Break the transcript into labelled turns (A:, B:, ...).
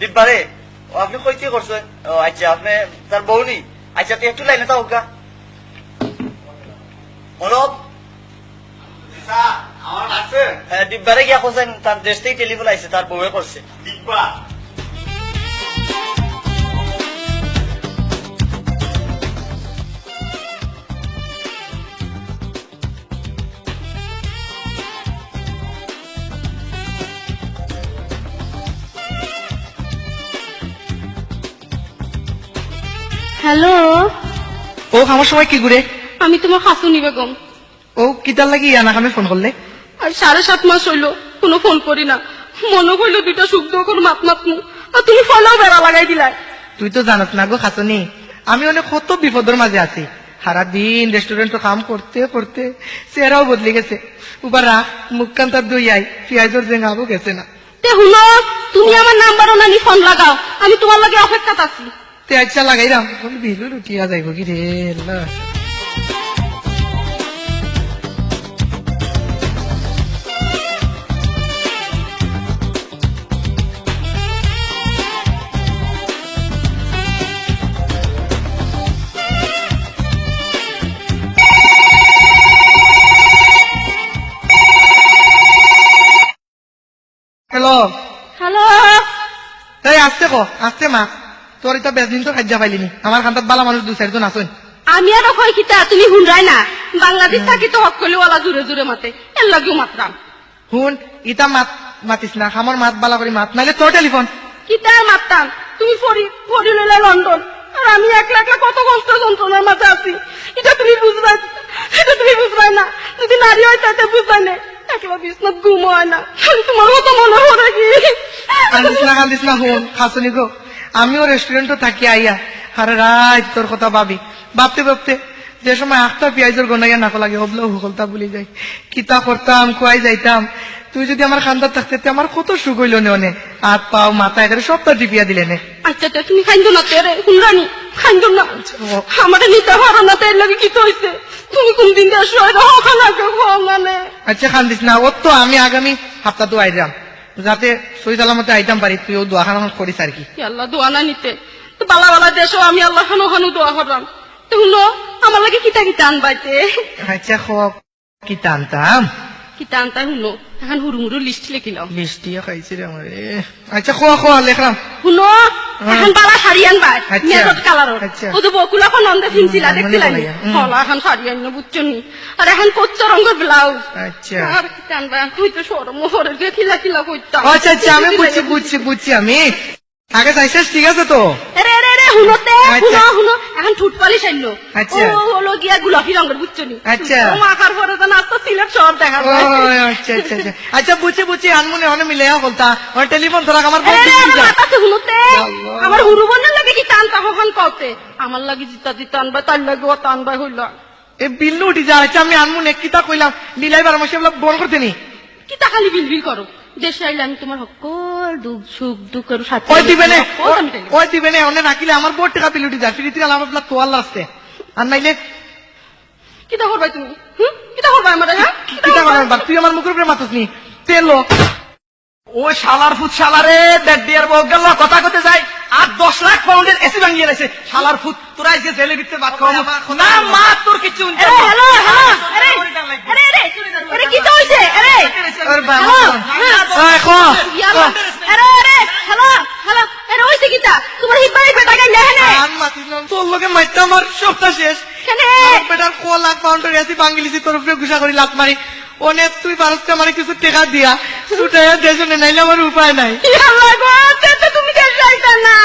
A: দিব্বারে ও আপনি কি করছেন ও আচ্ছা আপনি তার বউ নি আচ্ছা তুই একটু লাইনে তাও গা।
B: আছে
A: হ্যাঁ, দিব্বারে গিয়া করছেন তার দেশ থেকে টেলিফোন আইছে তার বউয়ে করছে
B: দিব্যা
C: হ্যালো।
D: ও আমার সময় কি ঘুরে
C: আমি তোমার হাসুনি বেগম।
D: ও কিতার লাগি ইয়ানা খামে ফোন করলে
C: আর সাড়ে সাত মাস হইল কোনো ফোন করি না। মনে হইল দুইটা সুখ দুঃখ মাত মাতমু আর তুমি ফলেও বেড়া লাগাই দিলাই
D: তুই তো জানাস না গো খাসনি আমি অনেক কত বিপদের মাঝে আছি। সারা দিন রেস্টুরেন্ট কাম করতে করতে চেহারাও বদলে গেছে। উবার রাখ মুখখান তার দুই আই পেঁয়াজের জেঙ্গাবো গেছে না।
C: তে হুনো তুমি আমার নাম্বারও নানি ফোন লাগাও। আমি তোমার লাগে অপেক্ষাত আছি।
D: তে আচ্ছা লাগাইলাম। বিলু লুটিয়া যাইব কি রে। হ্যালো
C: হ্যালো
D: এই আসতে কো? আসতে মা। তোর এটা বেশ দিন তো খাদ্যা পাইলিনি। আমার খান্তাত বালা মানুষ দু চারজন আসুন
C: আমি আর কই কিতা তুমি হুনরাই না। বাংলাদেশ থাকি তো হক করলে ওলা জুড়ে জুড়ে মাতে। এর লাগেও মাত্রাম
D: শুন ইটা মাত মাতিস না খামর মাত বালা করে মাত নাইলে তোর টেলিফোন।
C: কিতা আর তুমি ফরি ফরি লইলে লন্ডন আর আমি একলা একলা কত কষ্ট যন্ত্রণার মাঝে আছি। এটা তুমি বুঝবাই এটা তুমি বুঝবাই না। যদি নারী হয় তাতে বুঝবাই না? একলা বিছনাত ঘুম হয় না। তোমার মতো মনে হরে কি
D: কান্দিস না কান্দিস না শুন খাসনি গো। আমিও রেস্টুরেন্টও থাকি আইয়া। আরে রাত তোর কথা ভাবি। ভাবতে ভাবতে যে সময় আখটা পেঁয়াজের গনাইয়া নাকো লাগে হবলেও হুকলতা বলি যাই কিতা করতাম কুয়াই যাইতাম। তুই যদি আমার খান্দার থাকতে আমার কত সুখ হইল নে অনে? হাত পাও মাথা এখানে সবটা টিপিয়া দিলে নে?
C: আচ্ছা আচ্ছা তুমি খাইন্দ না তেরে হুনরানি খাইন্দ না? আমারে নিতে পারো না তাই লাগে কি তো হইছে তুমি কোন দিন দিয়ে শোয় রহ খানাকে মানে
D: আচ্ছা খান্দিস না ওর তো আমি আগামী সপ্তাহ তো আইলাম যাতে শহীদ আলামতে আইতাম পারি তুই ও দোয়া দোয়াখানা করিস আর কি।
C: আল্লাহ দোয়া না নিতে। তো বালা বালা দেশও আমি আল্লাহ খানো খানো দোয়া করলাম। তো শুনো আমার লাগে কিতা কিতা আনবাইতে
D: আচ্ছা হোক কিতা আনতাম?
C: কিতা আনতাম শুনো এখন হুরু মুরু লিস্ট লিখিলাম
D: মিষ্টিও খাইছি রে আমার। আচ্ছা খোয়া খোয়া লেখলাম।
C: শুনো এখন বালা শাড়ি
D: আনবা।
C: মেজত কালারত
D: আচ্ছা।
C: ও তো বকুলা এখন নন্দে ফিনছিলা
D: হুম,
C: দেখছিলা
D: মনে
C: হলা এখন শাড়ি আন বুঝছ নি? আর এখন কচ্চ রঙের ব্লাউজ।
D: আচ্ছা।
C: আর কি আনবা তুই তো সরম মোহরের গে খিলা খিলা কইতাম।
D: আচ্ছা আচ্ছা আমি বুঝছি বুঝছি বুঝছি আমি। আগে চাইছিস ঠিক আছে তো?
C: হুনোতে
D: আচ্ছা।
C: হুনো হুনো এখন ঠুট পালিশ আইলো
D: আচ্ছা।
C: ও হলো গিয়া গোলাপি রঙের বুঝছ নি?
D: আচ্ছা।
C: ও মাখার পরে তো নাস্তা সিলেট দেখা যায়
D: আচ্ছা আচ্ছা আচ্ছা। আচ্ছা বুঝছি বুঝছি। আনমনে অনেক মিলে বলতা। আমার টেলিফোন তোরা আমার
C: আরে, আমার
D: বউ
C: হুনোতে আমার হুরু লাগে কি টানতা হন পাওতে আমার লাগে জিতা জিতা আনবা তার লাগে ও টানবা হইল।
D: এ বিল্লু উঠি যা আচ্ছা আমি আনমনে কিতা কইলাম লীলাই বার মাসে বলা বল করতে নি।
C: কিতা খালি বিল বিল করো? দেশে আইলে আমি তোমার সকল দুঃখ সুখ দুঃখের সাথে
D: ওই দিবে নে?
C: সকল
D: ওই দিবে নে? রাখিলে আমার বড় টাকা বিল উঠি যা ফিরি তুই আমার আপনার তোয়াল আসছে। আর নাইলে?
C: কি তা করবাই তুমি? হুম? কি করবাই আমার হ্যাঁ কি তা
D: কিতা
C: করবাই?
D: তুই আমার মুখের উপরে মাতুস নি। তেলো
B: ও শালার ফুট শালারে দেড় দিয়ার বউ গেল কথা কতে যাই আর দশ লাখ পাউন্ডের এসি ভাঙিয়ে গেছে শালার ফুট তোরা এসে জেলে ভিতরে ভাত খাওয়া না মা তোর কিছু
C: হ্যালো হ্যালো আরে আরে আরে আরে কি তো হইছে আরে
D: ওর বাবা
C: হ্যালো, হ্যাঁ।
D: ওই খো
C: ইয়ালা, আরে আরে হ্যালো হ্যালো আরে হইছে কি তা তোমার হিব্বাই বেটা গাই নেহেনে
D: আর মাতিস না তোর লোকে মাইতে আমার সপ্তাহ শেষ। বেটার ক লাখ পাউন্ডের এসি বাঙ্গিলিছি তোর উপরে ঘুষা করি লাখ মারি। অনেক তুই ভারতকে আমার কিছু টেকা দিয়া ছুটাইয়া দেশনে নাইলে আমার উপায় নাই।
C: তুমি না।